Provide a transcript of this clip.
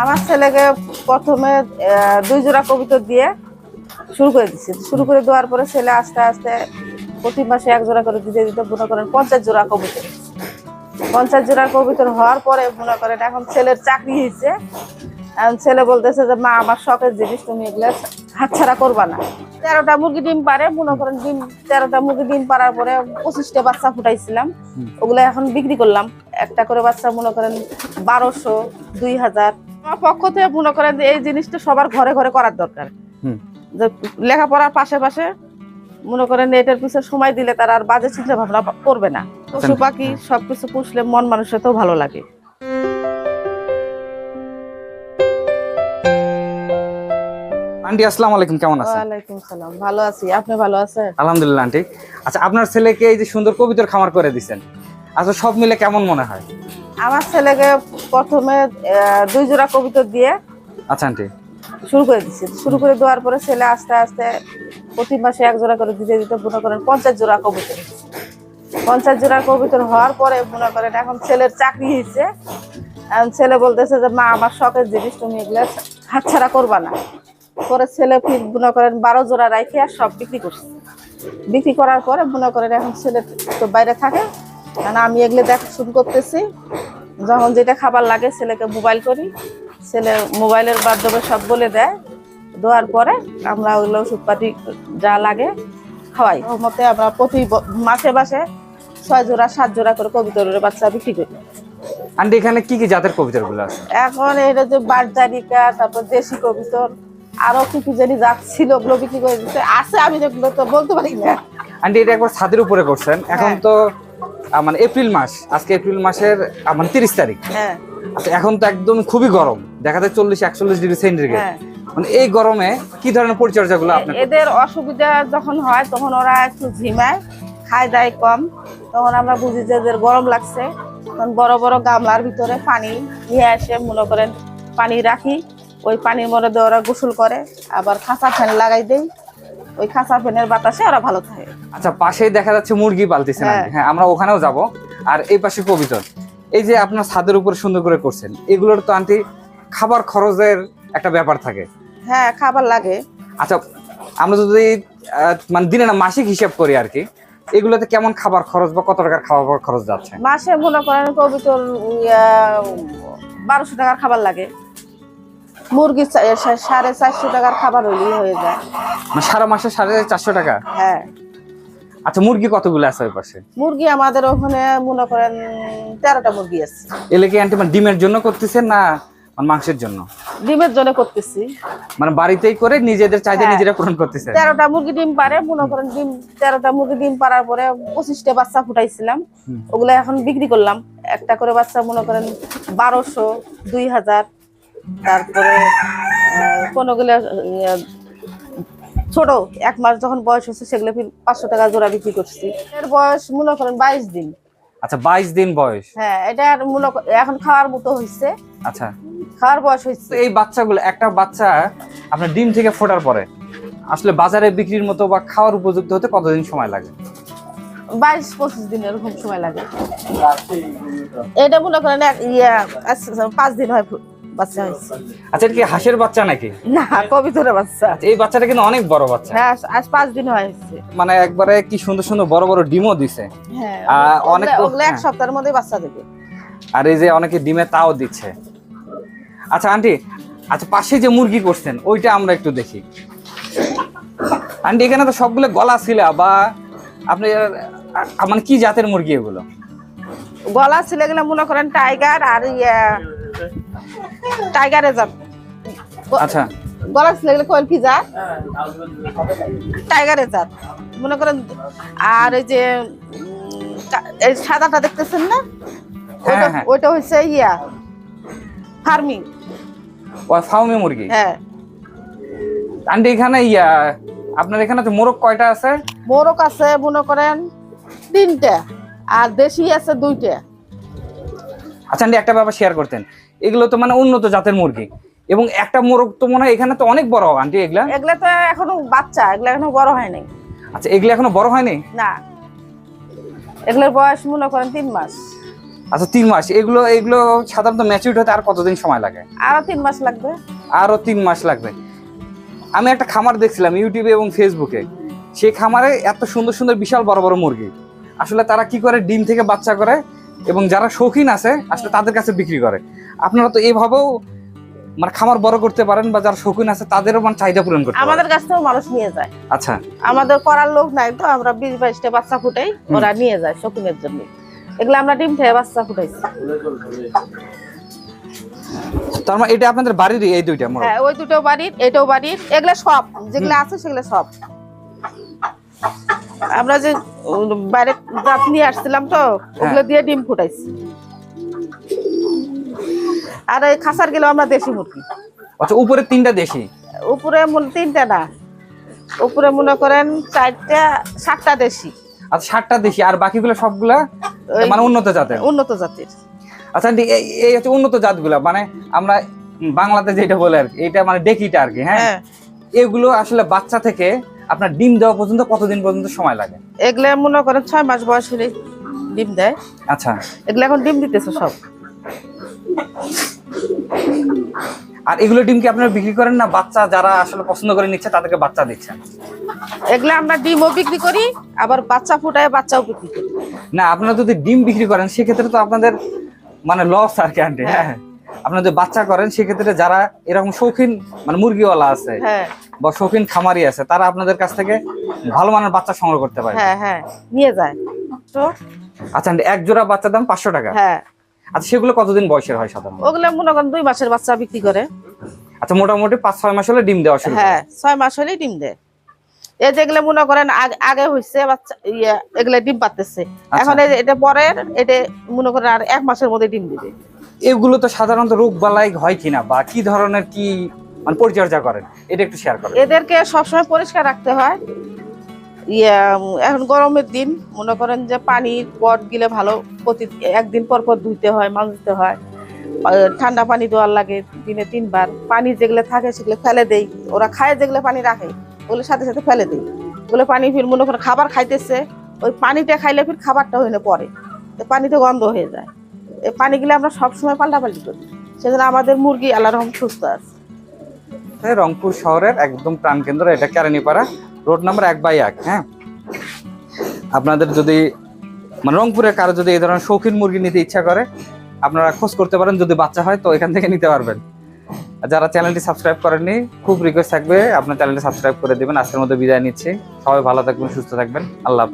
আমার ছেলেকে প্রথমে দুই জোড়া কবিতা দিয়ে শুরু করে দিচ্ছি শুরু করে দেওয়ার পরে ছেলে আস্তে আস্তে প্রতি মাসে এক জোড়া করে দিতে দিতে মনে করেন পঞ্চাশ জোড়া কবিতা। পঞ্চাশ জোড়া কবিতর হওয়ার পরে মনে করেন এখন ছেলের চাকরি হয়েছে। এখন ছেলে বলতেছে যে মা আমার শখের জিনিস তুমি এগুলো হাতছাড়া করবা না। তেরোটা মুরগি ডিম পারে মনে করেন ডিম তেরোটা মুরগি ডিম পারার পরে পঁচিশটা বাচ্চা ফুটাইছিলাম। ওগুলো এখন বিক্রি করলাম। একটা করে বাচ্চা মনে করেন বারোশো দুই হাজার আমার পক্ষ থেকে মনে করেন এই জিনিসটা সবার ঘরে ঘরে করার দরকার। যে লেখাপড়ার পাশে পাশে মনে করেন এটার পিছনে সময় দিলে তারা আর বাজে চিন্তা ভাবনা করবে না। পশু পাখি সবকিছু পুষলে মন মানুষের তো ভালো লাগে। আন্টি আসসালামু আলাইকুম কেমন আছেন? ওয়ালাইকুম সালাম। ভালো আছি। আপনি ভালো আছেন? আলহামদুলিল্লাহ আন্টি। আচ্ছা আপনার ছেলেকে এই যে সুন্দর কবিতার খামার করে দিছেন আচ্ছা সব মিলে কেমন মনে হয়? আমার ছেলেকে প্রথমে দুই জোড়া কবিতা দিয়ে আচ্ছা আন্টি। শুরু করে দিচ্ছি শুরু করে দেওয়ার পরে ছেলে আস্তে আস্তে প্রতি মাসে এক জোড়া করে দিতে দিতে মনে করেন পঞ্চাশ জোড়া কবিতা পঞ্চাশ জোড়া কবিতর হওয়ার পরে মনে করেন এখন ছেলের চাকরি হয়েছে। এখন ছেলে বলতেছে যে মা আমার শখের জিনিস তুমি এগুলো হাতছাড়া করবা না। পরে ছেলে ফির মনে করেন বারো জোড়া রাখে আর সব বিক্রি করছে। বিক্রি করার পরে মনে করেন এখন ছেলে তো বাইরে থাকে কারণ আমি এগুলো দেখাশুন করতেছি। যখন যেটা খাবার লাগে ছেলেকে মোবাইল করি। ছেলে মোবাইলের মাধ্যমে সব বলে দেয়। দেওয়ার পরে আমরা ওগুলো ওষুধপাতি যা লাগে খাওয়াই। ওর মতে আমরা প্রতি মাসে মাসে ছয় জোড়া সাত জোড়া করে কবিতরের বাচ্চা বিক্রি করি। আন্টি এখানে কি কি জাতের কবিতারগুলো আছে? এখন এটা যে বারজারিকা তারপর দেশি কবিতর আরও কি কি জানি জাত ছিল ওগুলো বিক্রি করে দিচ্ছে আছে আমি যেগুলো তো বলতে পারি না। আন্টি এটা একবার ছাদের উপরে করছেন। এখন হ্যাঁ। তো মানে এপ্রিল মাস। আজকে এপ্রিল মাসের মানে তিরিশ তারিখ। হ্যাঁ। আচ্ছা এখন তো একদম খুবই গরম। দেখা যায় চল্লিশ একচল্লিশ ডিগ্রি সেন্টিগ্রেড। হ্যাঁ। মানে এই গরমে কি ধরনের পরিচর্যা গুলো আপনার এদের অসুবিধা যখন হয় তখন ওরা একটু ঝিমায় খায় দায় কম। তখন আমরা বুঝি যে এদের গরম লাগছে। তখন বড় বড় গামলার ভিতরে পানি নিয়ে আসে মনে করেন পানি রাখি। ওই পানির মধ্যে ওরা গোসল করে আবার খাঁচা ফ্যান লাগাই দেই। ওই খাঁচা ফ্যানের বাতাসে ওরা ভালো থাকে। আচ্ছা পাশেই দেখা যাচ্ছে মুরগি পালতেছেন হ্যাঁ। হ্যাঁ আমরা ওখানেও যাব। আর এই পাশে কবিতর এই যে আপনার ছাদের উপরে সুন্দর করে করছেন এগুলোর তো আন্টি খাবার খরচের একটা ব্যাপার থাকে। হ্যাঁ খাবার লাগে। আচ্ছা আমরা যদি মানে দিনে না মাসিক হিসাব করি আর কি এগুলোতে কেমন খাবার খরচ বা কত টাকার খাবার খরচ যাচ্ছে? মাসে মনে করেন কবিতর বারোশো টাকার খাবার লাগে। মুরগি সাড়ে চারশো টাকার খাবার হইলেই হয়ে যায়। মানে সারা মাসে সাড়ে চারশো টাকা? হ্যাঁ। আচ্ছা মুরগি কতগুলো আছে ওই পাশে? মুরগি আমাদের ওখানে মনে করেন তেরোটা মুরগি আছে। এলে কি আন্টি মানে ডিমের জন্য করতেছেন না মানে মাংসের জন্য? ডিমের জন্য করতেছি। মানে বাড়িতেই করে নিজেদের চাহিদা হ্যাঁ। নিজেরা পূরণ করতেছেন? তেরোটা মুরগি ডিম পারে মনে করেন ডিম তেরোটা মুরগি ডিম পারার পরে পঁচিশটা বাচ্চা ফুটাইছিলাম। ওগুলো এখন বিক্রি করলাম। একটা করে বাচ্চা মনে করেন বারোশো দুই হাজার। তারপরে কোনোগুলো ছোট এক মাস যখন বয়স হচ্ছে সেগুলো ফির পাঁচশো টাকা জোড়া বিক্রি করছি। এর বয়স মনে করেন বাইশ দিন। আচ্ছা বাইশ দিন বয়স? হ্যাঁ এটা আর মনে এখন খাওয়ার মতো হয়েছে আচ্ছা। খাওয়ার বয়স হয়েছে এই বাচ্চাগুলো একটা বাচ্চা আপনার ডিম থেকে ফোটার পরে আসলে বাজারে বিক্রির মতো বা খাওয়ার উপযুক্ত হতে কতদিন সময় লাগে? বাইশ পঁচিশ দিন এরকম সময় লাগে। এটা মনে করেন এক ইয়া আচ্ছা, আচ্ছা, পাঁচ দিন হয় বাচ্চা হয়েছে। আচ্ছা এটা কি হাঁসের বাচ্চা নাকি? না কবিতরের বাচ্চা। আচ্ছা, এই বাচ্চাটা কিন্তু অনেক বড় বাচ্চা। হ্যাঁ আজ- পাঁচ দিন হয়েছে। মানে একবারে কি সুন্দর সুন্দর বড় বড় ডিমও দিছে। হ্যাঁ অনেক ওগুলা- এক হ্যাঁ। সপ্তাহের মধ্যে বাচ্চা দেবে। আর এই যে অনেকে ডিমে তাও দিচ্ছে। আচ্ছা আন্টি আচ্ছা পাশে যে মুরগি করছেন ওইটা আমরা একটু দেখি। আন্টি এখানে তো সবগুলো গলা ছিলা বা আপনি মানে কি জাতের মুরগি এগুলো? গলা ছিলে গেলে মনে করেন টাইগার আর ইয়া টাইগারে যান আচ্ছা। গলা ছিলে গেলে কোয়েল কি জাত টাইগারে জাত মনে করেন আর এই যে এই সাদাটা দেখতেছেন না? হ্যাঁ, ওইটা- হ্যাঁ। হচ্ছে ইয়া ফার্মিং। ওই ফাউমি মুরগি? হ্যাঁ। আন্টি এখানে ইয়া আপনার এখানে তো মোরগ কয়টা আছে? মোরগ আছে মনে করেন তিনটা। আর দেশি আছে দুইটা। আচ্ছা আন্টি একটা ব্যাপার শেয়ার করতেন। এগুলো তো মানে উন্নত জাতের মুরগি। এবং একটা মোরগ তো মনে হয় এখানে তো অনেক বড় আন্টি এগুলা? এগুলা তো এখনও বাচ্চা এগুলা এখনও বড় হয় নাই আচ্ছা এগুলো এখনও বড় হয়নি? না। এগুলোর বয়স মনে করেন তিন মাস। আচ্ছা তিন মাস। এগুলো এগুলো সাধারণত ম্যাচিউর হতে আর কতদিন সময় লাগে? আরও তিন মাস লাগবে। আরও তিন মাস লাগবে। আমি একটা খামার দেখছিলাম ইউটিউবে এবং ফেসবুকে। সেই খামারে এত সুন্দর সুন্দর বিশাল বড় বড় মুরগি। আসলে তারা কি করে? ডিম থেকে বাচ্চা করে এবং যারা শৌখিন আছে আসলে তাদের কাছে বিক্রি করে। আপনারা তো এইভাবেও মানে খামার বড় করতে পারেন বা যারা শৌখিন আছে তাদেরও মানে চাহিদা পূরণ করতে আমাদের কাছ থেকেও মানুষ নিয়ে যায়। আচ্ছা। আমাদের করার লোক নাই তো আমরা বিশ বাইশটা বাচ্চা ফুটাই ওরা নিয়ে যায় শৌখিনের জন্য। এগুলো আমরা ডিম থেকে বাচ্চা ফুটাইছি। তার মানে এটা আপনাদের বাড়িরই এই দুইটা হ্যাঁ ওই দুটো বাড়ির এটাও বাড়ির এগুলো সব যেগুলো আছে সেগুলো সব। আমরা যে বাইরে জাত নিয়ে আসছিলাম তো ওগুলো দিয়ে ডিম ফুটাইছি। আর এই খাসার গেলেও আমরা দেশি মুরগি। আচ্ছা উপরে তিনটা দেশি? উপরে তিনটা না। উপরে মনে করেন চারটা সাতটা দেশি। আচ্ছা সাতটা দেশি আর বাকিগুলো সবগুলা? মানে উন্নত জাতের? উন্নত জাতির। আচ্ছা এই হচ্ছে উন্নত জাতগুলা মানে আমরা বাংলাতে যেটা বলে আর কি এটা মানে ডেকিটা আর কি হ্যাঁ? হ্যাঁ। এগুলো আসলে বাচ্চা থেকে আপনার ডিম দেওয়া পর্যন্ত কতদিন পর্যন্ত সময় লাগে? এগুলো মনে করেন ছয় মাস বয়স হলে ডিম দেয়। আচ্ছা। এগুলো এখন ডিম দিতেছে সব। আর এগুলো ডিম কি আপনারা বিক্রি করেন না বাচ্চা যারা আসলে পছন্দ করে নিচ্ছে তাদেরকে বাচ্চা দিচ্ছেন? এগুলো আমরা ডিমও বিক্রি করি আবার বাচ্চা ফুটায় বাচ্চাও বিক্রি করি। না আপনারা যদি ডিম বিক্রি করেন সেক্ষেত্রে তো আপনাদের মানে লস আর কি আন্টি হ্যাঁ। আপনারা যদি বাচ্চা করেন সেক্ষেত্রে যারা এরকম শৌখিন মানে মুরগিওয়ালা আছে হ্যাঁ। বা শৌখিন খামারি আছে তারা আপনাদের কাছ থেকে ভালো মানের বাচ্চা সংগ্রহ করতে পারে। হ্যাঁ হ্যাঁ নিয়ে যায়। আচ্ছা এক জোড়া বাচ্চার দাম পাঁচশো টাকা। হ্যাঁ। আচ্ছা সেগুলো কতদিন বয়সের হয় সাধারণত? ওগুলো মনে করেন দুই মাসের বাচ্চা বিক্রি করে। আচ্ছা মোটামুটি পাঁচ ছয় মাস হলে ডিম দেওয়া শুরু হ্যাঁ ছয় মাস হলেই ডিম দেয়। এই যেগুলো মনে করেন আগে হয়েছে বাচ্চা ইয়ে এগুলো ডিম পাতেছে এখন এই এটা পরের এটা মনে করেন আর এক মাসের মধ্যে ডিম দিবে। এগুলো তো সাধারণত রোগ বালাই হয় কিনা বা কি ধরনের কি মানে পরিচর্যা করেন? এটা একটু শেয়ার করেন। এদেরকে সবসময় পরিষ্কার রাখতে হয়। এখন গরমের দিন, মনে করেন যে পানির পট গিলে ভালো প্রতি, একদিন পর পর ধুইতে হয় মাজতে হয়। ঠান্ডা পানি দেওয়ার লাগে দিনে তিনবার। পানি যেগুলো থাকে সেগুলো ফেলে দেই। ওরা খায় যেগুলো পানি রাখে, ওগুলো সাথে সাথে ফেলে দেই। ওগুলো পানি ফির মনে করেন খাবার খাইতেছে, ওই পানিটা খাইলে ফির খাবারটা হয়ে পরে। পানিতে গন্ধ হয়ে যায়। এই পানিগুলো আমরা সবসময় পাল্টাপাল্টি করি। সেজন্য আমাদের মুরগি আল্লাহ রহম সুস্থ আছে। রংপুর শহরের একদম প্রাণকেন্দ্র, এটা কেরানীপাড়া, রোড নাম্বার এক বাই এক হ্যাঁ? আপনাদের যদি মানে রংপুরের কারও যদি এই ধরনের শৌখিন মুরগি নিতে ইচ্ছা করে, আপনারা খোঁজ করতে পারেন, যদি বাচ্চা হয় তো এখান থেকে নিতে পারবেন। যারা চ্যানেলটি সাবস্ক্রাইব করেননি, খুব রিকোয়েস্ট থাকবে, আপনার চ্যানেলটি সাবস্ক্রাইব করে দিবেন। আজকের মধ্যে বিদায় নিচ্ছি। সবাই ভালো থাকবেন, সুস্থ থাকবেন। আল্লাহ